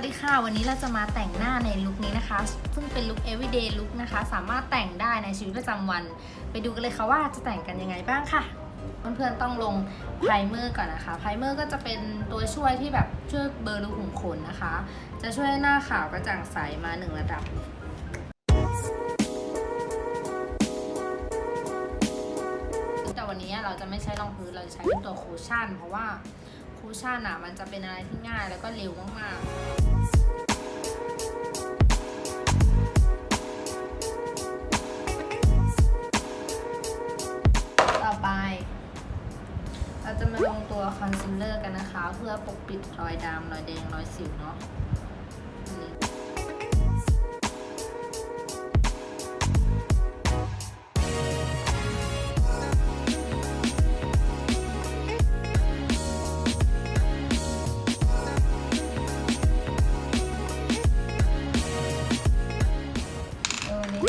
วัสดีค่ะ วันนี้เราจะมาแต่งหน้าในลุคนี้นะคะ ซึ่งเป็นลุค everyday look นะคะ สามารถแต่งได้ในชีวิตประจำวัน ไปดูกันเลยค่ะว่าจะแต่งกันยังไงบ้างค่ะ เพื่อนๆต้องลงไพรเมอร์ก่อนนะคะไพรเมอร์ก็จะเป็นตัวช่วยที่แบบช่วยเบลอรูขุมขนนะคะ จะช่วยให้หน้าขาวกระจ่างใสมาหนึ่งระดับแต่วันนี้เราจะไม่ใช้รองพื้นเราจะใช้เป็นตัวคูชั่น เพราะว่า คูชั่นอะมันจะเป็นอะไรที่ง่ายแล้วก็เร็วมากๆต่อไปเราจะมาลงตัวคอนซีลเลอร์กันนะคะ เพื่อปกปิดรอยดำรอยแดงรอยสิวเนาะ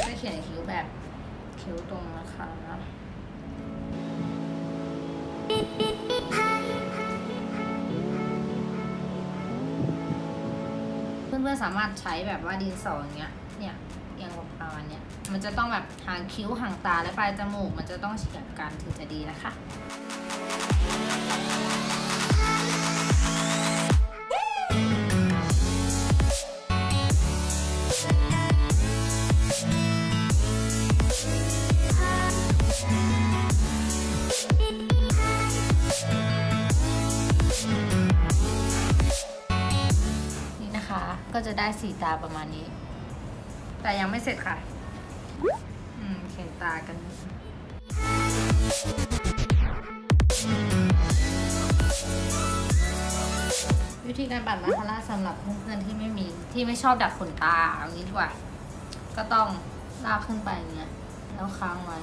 จะเขียนคิ้วแบบคิ้วตรงนะคะเพื่อนๆสามารถใช้แบบว่าดินสออย่างเงี้ย เนี่ยเอียงประมาณเนี้ย มันจะต้องแบบหางคิ้วหางตาและปลายจมูก มันจะต้องเฉียงกันถึงจะดีนะคะ ก็จะได้สีตาประมาณนี้ แต่ยังไม่เสร็จค่ะ อืมเขียนตากัน วิธีการปัดมาคาร่าสำหรับเพื่อนๆที่ไม่มีที่ไม่ชอบดัดขนตาเอางี้ดีกว่า ก็ต้องลากขึ้นไปอย่างเงี้ยแล้วค้างไว้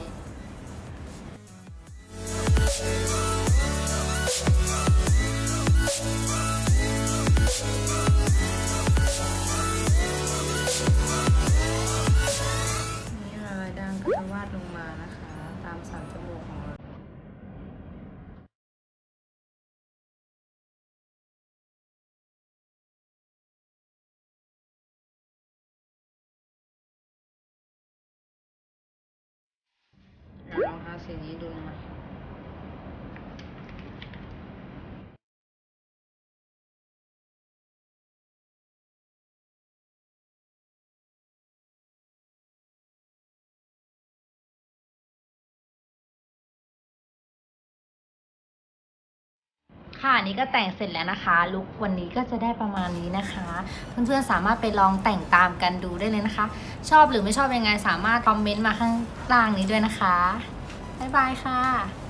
เอาสีนี้ดูนะค่ะอันนี้ก็แต่งเสร็จแล้วนะคะลุควันนี้ก็จะได้ประมาณนี้นะคะ เพื่อนๆสามารถไปลองแต่งตามกันดูได้เลยนะคะ ชอบหรือไม่ชอบยังไงสามารถคอมเมนต์มาข้างล่างนี้ด้วยนะคะ บ๊ายบายค่ะ